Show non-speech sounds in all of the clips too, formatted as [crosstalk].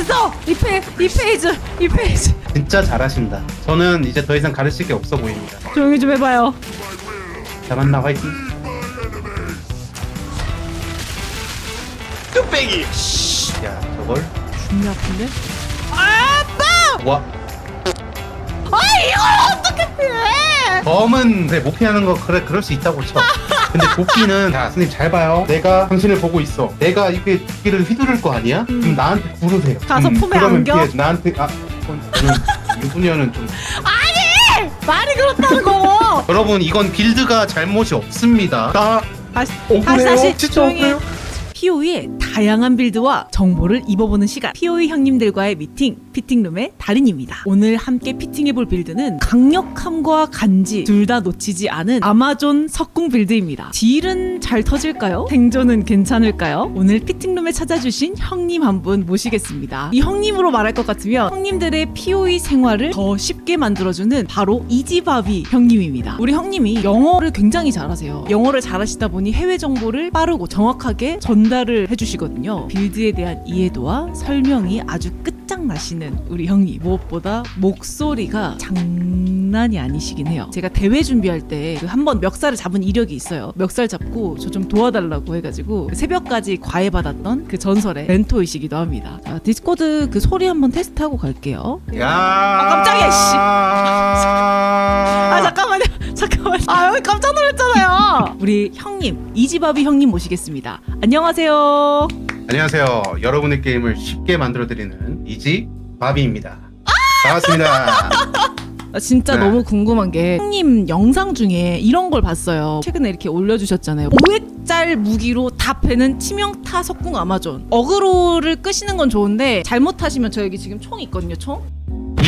됐어! 이, 페, 이 페이지 진짜 잘하신다. 저는 이제 더 이상 가르칠 게 없어 보입니다. 조용히 좀 해봐요. 잘한다 화이팅. 뚝배기! 야 저걸? 존나 아픈데? 아빠 와. 아 이걸 어떻게 피해 범은 그래 못 피하는 거 그래 그럴 수 있다고 쳐. 근데 도끼는 야 선생님 잘 봐요. 내가 당신을 보고 있어. 내가 이렇게 도끼를 휘두를 거 아니야? 그럼 나한테 구르세요. 가서 음, 품에 그러면 안겨? 피해. 나한테 아 저는 유부녀는 좀 말이 그렇다는 거 여러분 이건 빌드가 잘못이 없습니다. 나 다시 억울해요. 다시 다시 진짜 조용히 억울해요. POE의 다양한 빌드와 정보를 입어보는 시간 POE 형님들과의 미팅 피팅룸의 달인입니다 오늘 함께 피팅해볼 빌드는 강력함과 간지 둘 다 놓치지 않은 아마존 석궁 빌드입니다 딜은 잘 터질까요? 생존은 괜찮을까요? 오늘 피팅룸에 찾아주신 형님 한 분 모시겠습니다 이 형님으로 말할 것 같으면 형님들의 POE 생활을 더 쉽게 만들어주는 바로 이지바비 형님입니다 우리 형님이 영어를 굉장히 잘하세요 영어를 잘하시다 보니 해외 정보를 빠르고 정확하게 전달을 해주시거든요. 빌드에 대한 이해도와 설명이 아주 끝 장나시는 우리 형님. 무엇보다 목소리가 장난이 아니시긴 해요. 제가 대회 준비할 때그한번 멱살을 잡은 이력이 있어요. 멱살 잡고 저 좀 도와달라고 해가지고 새벽까지 과외받았던 그 전설의 멘토이시기도 합니다. 자, 디스코드 그 소리 한번 테스트하고 갈게요. 야. 아, 깜짝이야, 씨. 아 [laughs] 아 잠깐만요 잠깐만요 아 여기 깜짝 놀랐잖아요 우리 형님 이지바비 형님 모시겠습니다 안녕하세요 안녕하세요. 여러분의 게임을 쉽게 만들어드리는 이지 바비입니다. 반갑습니다. 나 진짜 네. 너무 궁금한 게 형님 영상 중에 이런 걸 봤어요 최근에 이렇게 올려주셨잖아요 5회짤 무기로 다 패는 치명타 석궁 아마존 어그로를 끄시는 건 좋은데 잘못하시면 저 여기 지금 총 있거든요 총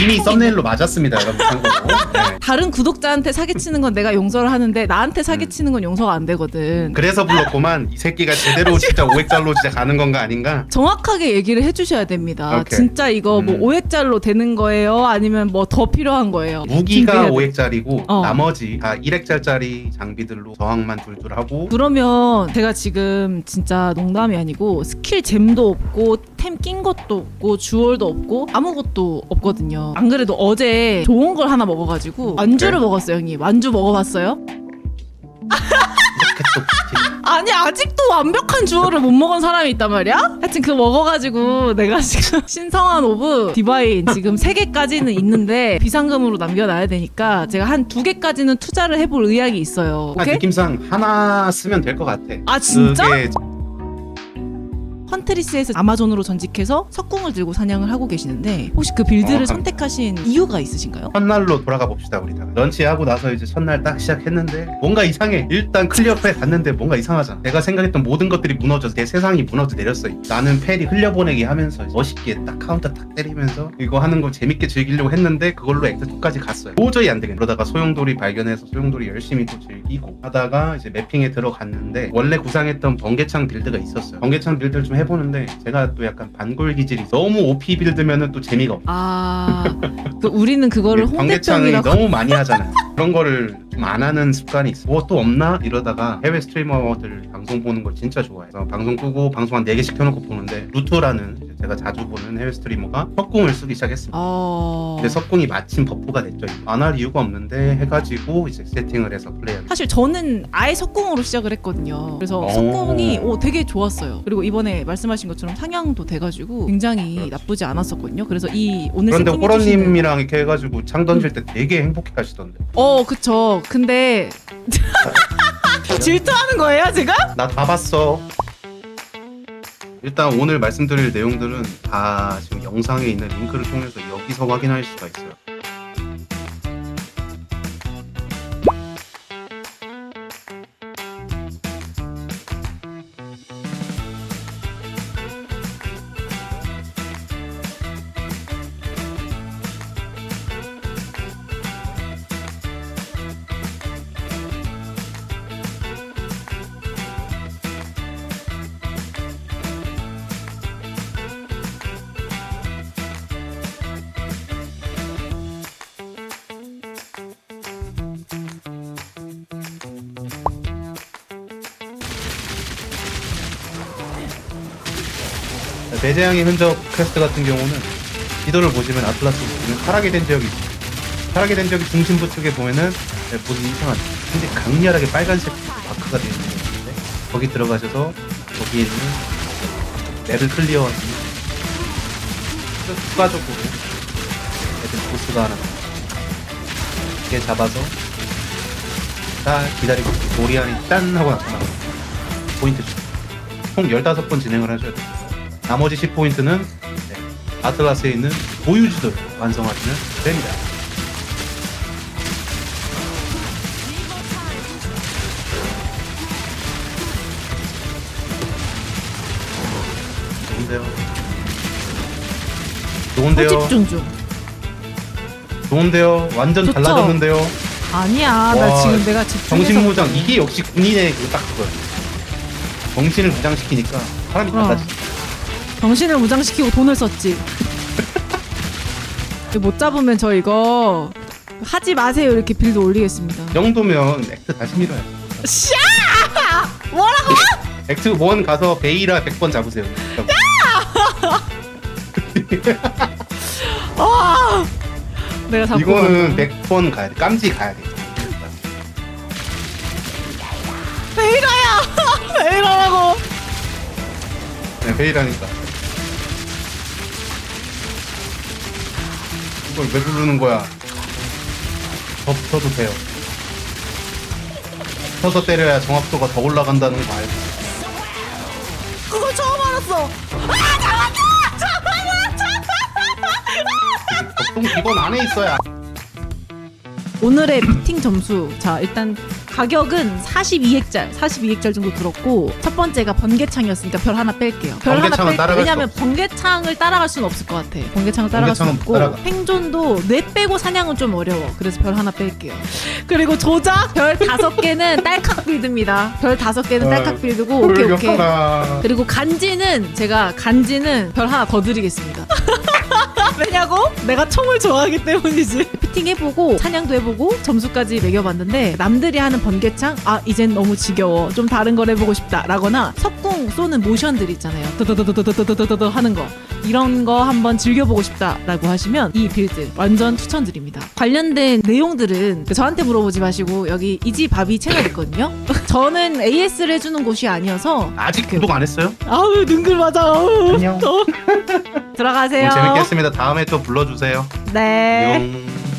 이미 썸네일로 맞았습니다, 여러분. 참고로. [laughs] 네. 다른 구독자한테 사기치는 건 내가 용서를 하는데 나한테 사기치는 건 용서가 안 되거든 그래서 불렀구만. 이 새끼가 제대로 진짜 500달러 진짜 가는 건가 아닌가? 정확하게 얘기를 해주셔야 됩니다. 오케이. 진짜 이거 뭐 음. 5회짜리로 되는 거예요? 아니면 뭐 더 필요한 거예요? 무기가 준비해야 돼. 500짜리고 어. 나머지 다 1획짜리 장비들로 저항만 둘둘 하고 그러면 제가 지금 진짜 농담이 아니고 스킬 잼도 없고 템 낀 것도 없고 주얼도 없고 아무것도 없거든요. 안 그래도 어제 좋은 걸 하나 먹어가지고 완주를 네. 먹었어요, 형님. 완주 먹어봤어요? [laughs] 아니 아직도 완벽한 주얼을 못 먹은 사람이 있단 말이야? 하여튼 그 먹어가지고 내가 지금 [laughs] 신성한 오브 디바인 지금 세 개까지는 있는데 비상금으로 남겨놔야 되니까 제가 한두 개까지는 투자를 해볼 의향이 있어요. 아, 오케이? 느낌상 하나 쓰면 될 것 같아. 아 진짜? 그게 헌트리스에서 아마존으로 전직해서 석궁을 들고 사냥을 하고 계시는데 혹시 그 빌드를 어. 선택하신 이유가 있으신가요? 첫날로 돌아가 봅시다 우리 다. 런치하고 나서 이제 첫날 딱 시작했는데 뭔가 이상해. 일단 클리어패 갔는데 뭔가 이상하잖아. 내가 생각했던 모든 것들이 무너져서 내 세상이 무너져 내렸어. 나는 페리 흘려보내기 하면서 멋있게 딱 카운터 딱 때리면서 이거 하는 거 재밌게 즐기려고 했는데 그걸로 엑스 2까지 갔어요. 도저히 안 되겠네. 그러다가 소용돌이 발견해서 소용돌이 열심히 또 즐기고 하다가 이제 매핑에 들어갔는데 원래 구상했던 번개창 빌드가 있었어요. 번개창 빌드를 좀 해 보는데 제가 또 약간 반골 기질이 너무 OP 빌드면은 또 재미가 없어. 아, 그 우리는 그거를 번개창이 홍대병이라고 너무 많이 하잖아요. 그런 거를 좀 안 하는 습관이 있어. 뭐또 없나 이러다가 해외 스트리머들 방송 보는 걸 진짜 좋아해서 방송 끄고 방송 한 4개씩 켜놓고 보는데 루트라는 이 제 제가 자주 보는 해외 스트리머가 석궁을 쓰기 시작했습니다. 어... 근데 석궁이 마침 버프가 됐죠. 안 할 이유가 없는데 해가지고 이제 세팅을 해서 플레이하게. 사실 저는 아예 석궁으로 시작을 했거든요. 그래서 오. 석궁이 오, 되게 좋았어요. 그리고 이번에 말씀하신 것처럼 상향도 돼가지고 굉장히 나쁘지 않았었거든요. 그래서 이 오늘 그런데 세팅해 주시는- 호러님이랑 이렇게 해가지고 창 던질 때 되게 행복해 하시던데. 어 그쵸. 근데 [laughs] 질투하는 거예요 지금? 나다 봤어. 일단 오늘 말씀드릴 내용들은 다 지금 영상에 있는 링크를 통해서 여기서 확인할 수가 있어요. 배제양의 흔적 퀘스트 같은 경우는 지도를 보시면 아틀라스 보시면 타락이 된 지역이 있어요. 타락이 된 지역이 중심부 쪽에 보면은 네, 보기 이상하죠. 근데 강렬하게 빨간색 마크가 되어 있는 게 있는데 거기 들어가셔서 거기에 있는 맵을 클리어하시면 추가적으로 애들 보스가 하나. 걔 잡아서 딱 기다리고 도리안이 짠 하고 나타나고 포인트 주- 총 15번 진행을 하셔야 돼요. 나머지 10포인트는 네, 아틀라스에 있는 보유지도를 완성하시면 됩니다. 좋은데요. 좋은데요. 집중 중. 좋은데요. 완전 좋죠? 달라졌는데요. 아니야, 나 와, 지금 내가 집중해서 정신무장 이게 역시 군인의 그딱 그거예요. 정신을 무장시키니까 사람이 어. 달라지. 정신을 무장시키고 돈을 썼지. [laughs] 못 잡으면 저 이거 하지 마세요 이렇게 빌드 올리겠습니다. 이 정도면 액트 다시 밀어요. 샤! 뭐라고? 액트 1 가서 베이라 100번 잡으세요. 아! 내가 잡고 이거는 간다. 100번 가야 돼. 깜지 가야 돼. 베이라야! [laughs] 베이라라고! 네, 베이라니까. 이걸 왜 부르는 거야? 더 붙어도 돼요. 붙어서 때려야 정확도가 더 올라간다는 거 알고. 그걸 처음 알았어! 보통 기본 안에 있어야. 오늘의 미팅 점수 자 일단 가격은 42액짤 42액짤 정도 들었고 첫 번째가 번개창이었으니까 별 하나 뺄게요. 별 하나 번개창은 뺄게요. 따라갈 왜냐면 수 번개창을 따라갈 수는 없을 것 같아. 번개창을 따라갈 수는 번개창은 없고 못 따라가. 생존도 뇌 빼고 사냥은 좀 어려워. 그래서 별 하나 뺄게요. 그리고 조작 별 다섯 개는 [laughs] 딸칵 빌드입니다. 별 다섯 개는 어, 딸칵 빌드고 오케이 오케이. 그리고 간지는 제가 간지는 별 하나 더 드리겠습니다. [laughs] 왜냐고? 내가 총을 좋아하기 때문이지. [laughs] 피팅 해보고 사냥도 해보고 점수까지 매겨봤는데 남들이 하는 번개창 아 이젠 너무 지겨워 좀 다른 걸 해보고 싶다라거나 석궁 쏘는 모션들 있잖아요. 드드드드드드드드드 하는 거 이런 거 한번 즐겨보고 싶다라고 하시면 이 빌드 완전 추천드립니다. 관련된 내용들은 저한테 물어보지 마시고 여기 이지바비 채널 있거든요. [laughs] 저는 AS를 해주는 곳이 아니어서 아직 구독 안 했어요? 아우 능글 맞아. 아우. 안녕. [laughs] 들어가세요. 오늘 재밌게 했습니다. 다음에 불러주세요. 네. 용.